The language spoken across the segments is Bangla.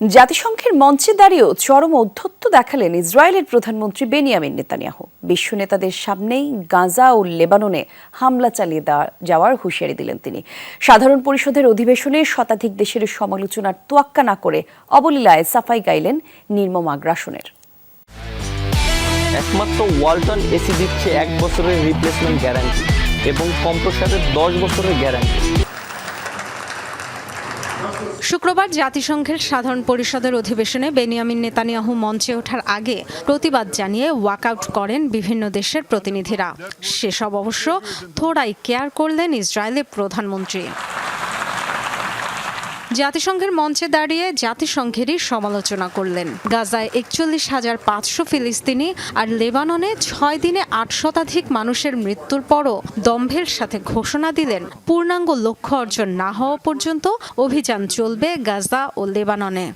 জাতিসংঘের মঞ্চে দাঁড়িয়েও চরম ঔদ্ধত্য দেখালেন ইসরায়েলের প্রধানমন্ত্রী বেনিয়ামিন নেতানিয়াহু। বিশ্ব নেতাদের সামনেই গাজা ও লেবাননে হামলা চালিয়ে যাওয়ার হুঁশিয়ারি দিলেন তিনি। সাধারণ পরিষদের অধিবেশনে শতাধিক দেশের সমালোচনার তোয়াক্কা না করে অবলীলায় সাফাই গাইলেন নির্মম আগ্রাসনের। একমাত্র ওয়ালটন এসি দিচ্ছে এক বছরের রিপ্লেসমেন্ট গ্যারান্টি এবং কম্প্রসারের দশ বছরের গ্যারান্টি শুক্রবার জাতিসংঘের সাধারণ পরিষদের অধিবেশনে বেনিয়ামিন নেতানিয়াহু মঞ্চে ওঠার আগে প্রতিবাদ জানিয়ে ওয়াকআউট করেন বিভিন্ন দেশের প্রতিনিধিরা। সেসব অবশ্য থোড়াই কেয়ার করলেন ইসরায়েলের প্রধানমন্ত্রী। জাতিসংঘের মঞ্চে দাঁড়িয়ে জাতিসংঘেরই সমালোচনা করলেন। গাজায় একচল্লিশ হাজার পাঁচশো ফিলিস্তিনি আর লেবাননে ছয় দিনে আট শতাধিক মানুষের মৃত্যুর পরও দম্ভের সাথে ঘোষণা দিলেন। পূর্ণাঙ্গ লক্ষ্য অর্জন না হওয়া পর্যন্ত অভিযান চলবে গাজা ও লেবাননে।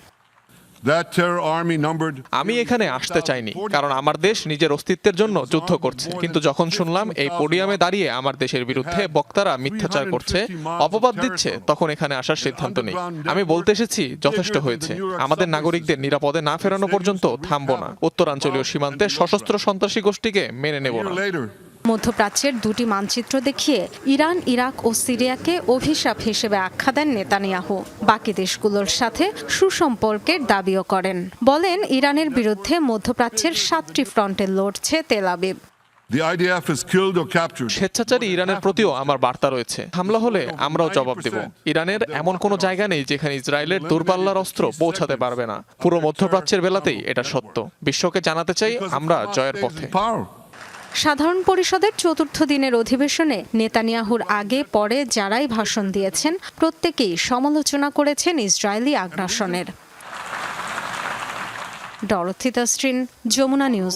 আমি এখানে আসতে চাইনি কারণ আমার দেশ নিজের অস্তিত্বের জন্য যুদ্ধ করছে। কিন্তু যখন শুনলাম এই পোডিয়ামে দাঁড়িয়ে আমার দেশের বিরুদ্ধে বক্তারা মিথ্যাচার করছে অপবাদ দিচ্ছে তখন এখানে আসার সিদ্ধান্ত নেই। আমি বলতে এসেছি যথেষ্ট হয়েছে। আমাদের নাগরিকদের নিরাপদে না ফেরানো পর্যন্ত থামবো না। উত্তরাঞ্চলীয় সীমান্তে সশস্ত্র সন্ত্রাসী গোষ্ঠীকে মেনে নেব না. মধ্যপ্রাচ্যের দুটি মানচিত্র দেখিয়ে ইরান ইরাক ও সিরিয়াকে অভিশাপ হিসেবে আখ্যা দেন নেতানিয়াহু। বাকি দেশগুলোর সাথে সুসম্পর্কের দাবিও করেন। বলেন ইরানের বিরুদ্ধে মধ্যপ্রাচ্যের সাতটি ফ্রন্টে লড়ছে Tel Aviv. The IDF has killed or captured. স্বেচ্ছাচারী ইরানের প্রতিও আমার বার্তা রয়েছে। হামলা হলে আমরাও জবাব দেব। ইরানের এমন কোনো জায়গা নেই যেখানে ইসরায়েলের দূরপাল্লার অস্ত্র পৌঁছাতে পারবে না। পুরো মধ্যপ্রাচ্যের বেলাতেই এটা সত্য। বিশ্বকে জানাতে চাই আমরা জয়ের পথে. সাধারণ পরিষদের চতুর্থ দিনের অধিবেশনে নেতানিয়াহুর আগে পরে যারাই ভাষণ দিয়েছেন, প্রত্যেকেই সমালোচনা করেছেন ইসরায়েলি আগ্রাসনের। ডরথিতা স্ট্রিন যমুনা নিউজ।